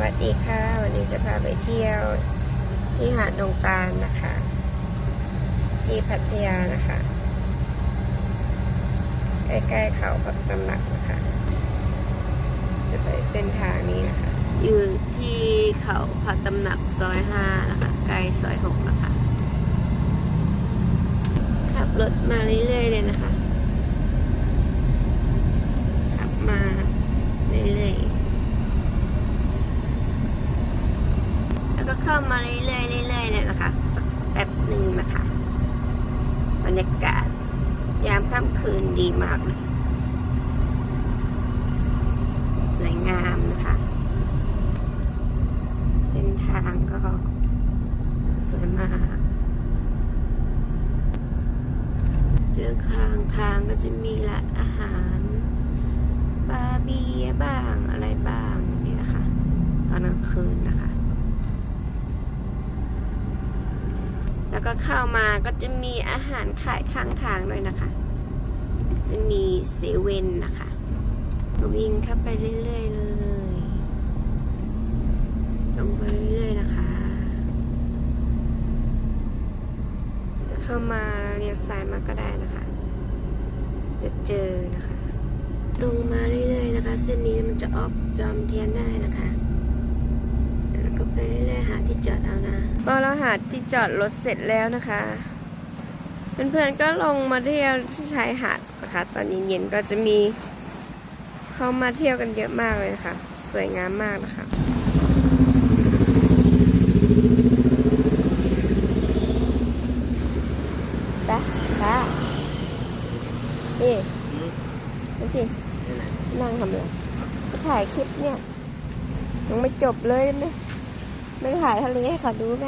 วัสดีค่ะ วันนี้จะพาไปเที่ยวที่หาดดงตาลนะคะ ที่พัทยานะคะ ใกล้ๆเขาพักตำหนักนะคะ จะไปเส้นทางนี้นะคะ อยู่ที่เขาพักตำหนักซอยห้านะคะใกล้ซอยหกนะคะ ขับรถมาเรื่อยๆเลยนะคะ ขับมาเรื่อยๆ แล้วก็เข้ามาเรื่อยๆเรื่อยๆเลยนะคะสักแป๊บหนึ่งนะคะ บ รรยากาศ ยามค่ำคืนดีมากเลยสวยงามนะคะ เส้นทางก็สวยมากเจอข้างทางก็จะมีร้านอาหารบาร์เบียบ้างอะไรบ้างอย่างนี้นะคะ ตอนกลางคืนนะคะ แล้วก็เข้ามาก็จะมีอาหารขายข้างทางด้วยนะคะ จะมีเซเว่นนะคะก็วิ่งเข้าไปเรื่อยๆเลยตรงไปเรื่อยๆนะคะ เข้ามาเลี้ยวซ้ายมาก็ได้นะคะ จะเจอนะคะ ตรงมาเรื่อยๆนะคะ เส้นนี้มันจะออกจอมเทียนได้นะคะ ไปเรื่อยๆหาที่จอดเอานะพอเราหาที่จอดรถเสร็จแล้วนะคะ เพื่อนๆก็ลงมาเที่ยวที่ชายหาดนะคะ ตอนเย็นๆก็จะมี เขามาเที่ยวกันเยอะมากเลยนะคะสวยงามมากนะคะไปไปนี่นั่นสินั่งทำอะไรก็ถ่ายคลิปเนี่ย ยังไม่จบเลยนะ ไม่ถ่ายทะเลให้เขาดูไง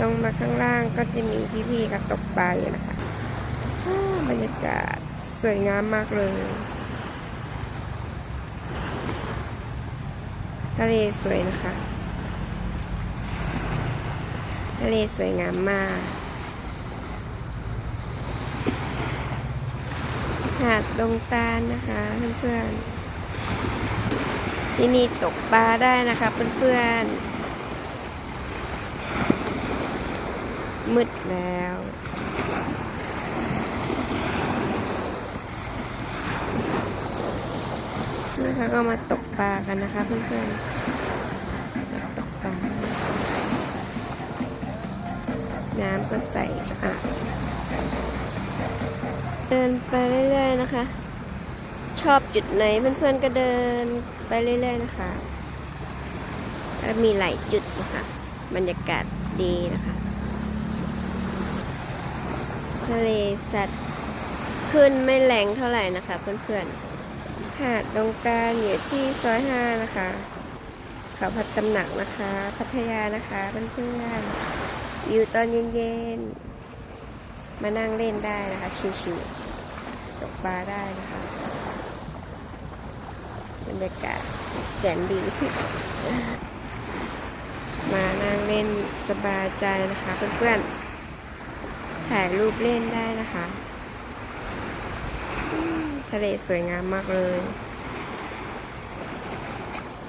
ลงมาข้างล่างก็จะมีพี่ๆกับตกปลาอยู่นะคะ บรรยากาศสวยงามมากเลย ทะเลสวยนะคะ ทะเลสวยงามมาก หาดดงตาลนะคะเพื่อนๆ ที่นี่ตกปลาได้นะคะเพื่อนๆ มืดแล้ว นะคะก็มาตกปลากันนะคะเพื่อนๆตกปลา น้ำก็ใสสะอาด เดินไปเรื่อยๆนะคะ ชอบจุดไหนเพื่อนๆก็เดินไปเรื่อยๆนะคะมีหลายจุดนะคะ บรรยากาศดีนะคะทะเลสัตว์ขึ้นไม่แรงเท่าไหร่นะคะเพื่อนๆ หาดดงตาลอยู่ที่ซอยห้านะคะ เขาพัดตำหนักนะคะ พัทยานะคะเพื่อนๆอยู่ตอนเย็นๆ มานั่งเล่นได้นะคะ ชิวๆตกปลาได้นะคะ บรรยากาศแสนดี มานั่งเล่นสบายใจนะคะเพื่อนๆ ถ่ายรูปเล่นได้นะคะ ทะเลสวยงามมากเลย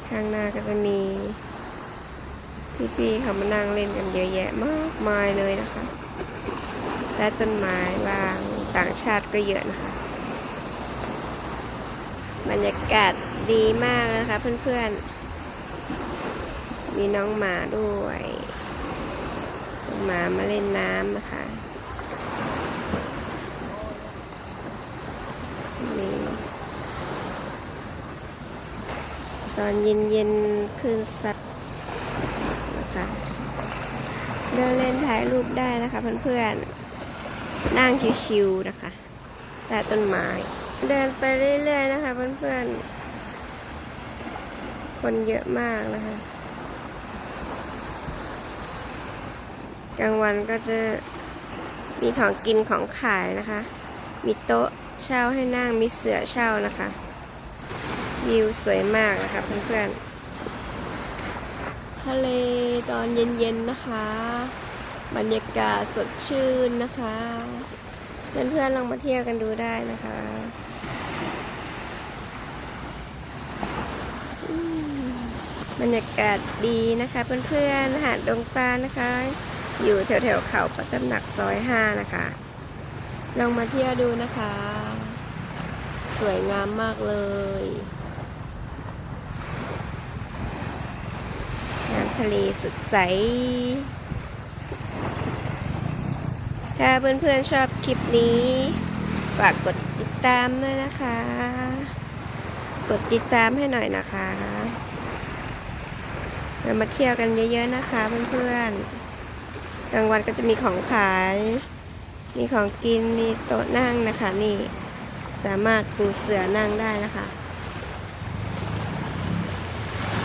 ข้างหน้าก็จะมี พี่ๆเขามานั่งเล่นกันเยอะแยะมากมายเลยนะคะ และต้นไม้บางต่างชาติก็เยอะนะคะบรรยากาศดีมากนะคะเพื่อนๆ มีน้องหมาด้วย หมามาเล่นน้ำนะคะ มีตอนเย็นๆคืนสัตว์นะคะเดินเล่นถ่ายรูปได้นะคะเพื่อนๆนั่งชิวๆนะคะใต้ต้นไม้ เดินไปเรื่อยๆนะคะเพื่อนๆ คนเยอะมากนะคะกลางวันก็จะมีของกินของขายนะคะ มีโต๊ะ เช่าให้นั่งมีเสือเช่านะคะวิวสวยมากนะคะเพื่อนๆทะเลตอนเย็นๆนะคะ บรรยากาศสดชื่นนะคะ เพื่อนๆลองมาเที่ยวกันดูได้นะคะบรรยากาศดีนะคะเพื่อนๆหาดดงตานะคะ อยู่แถวๆเขาพระตำหนักซอยห้านะคะ ลองมาเที่ยวดูนะคะ สวยงามมากเลยน้ำทะเลสุดใส ถ้าเพื่อนๆชอบคลิปนี้ ฝากกดติดตามด้วยนะคะ กดติดตามให้หน่อยนะคะเรามาเที่ยวกันเยอะๆนะคะเพื่อนๆกลางวันก็จะมีของขาย มีของกินมีโต๊ะนั่งนะคะนี่สามารถปูเสือนั่งได้นะคะ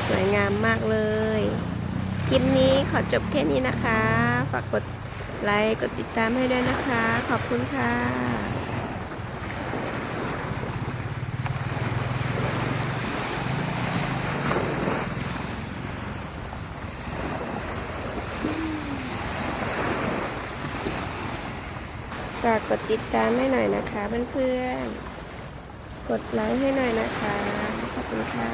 สวยงามมากเลยคลิปนี้ขอจบแค่นี้นะคะ ฝากกดไลค์กดติดตามให้ด้วยนะคะ ขอบคุณค่ะ ฝากกดติดตามให้หน่อยนะคะเพื่อนๆ กดไลค์ให้หน่อยนะคะ ขอบคุณค่ะ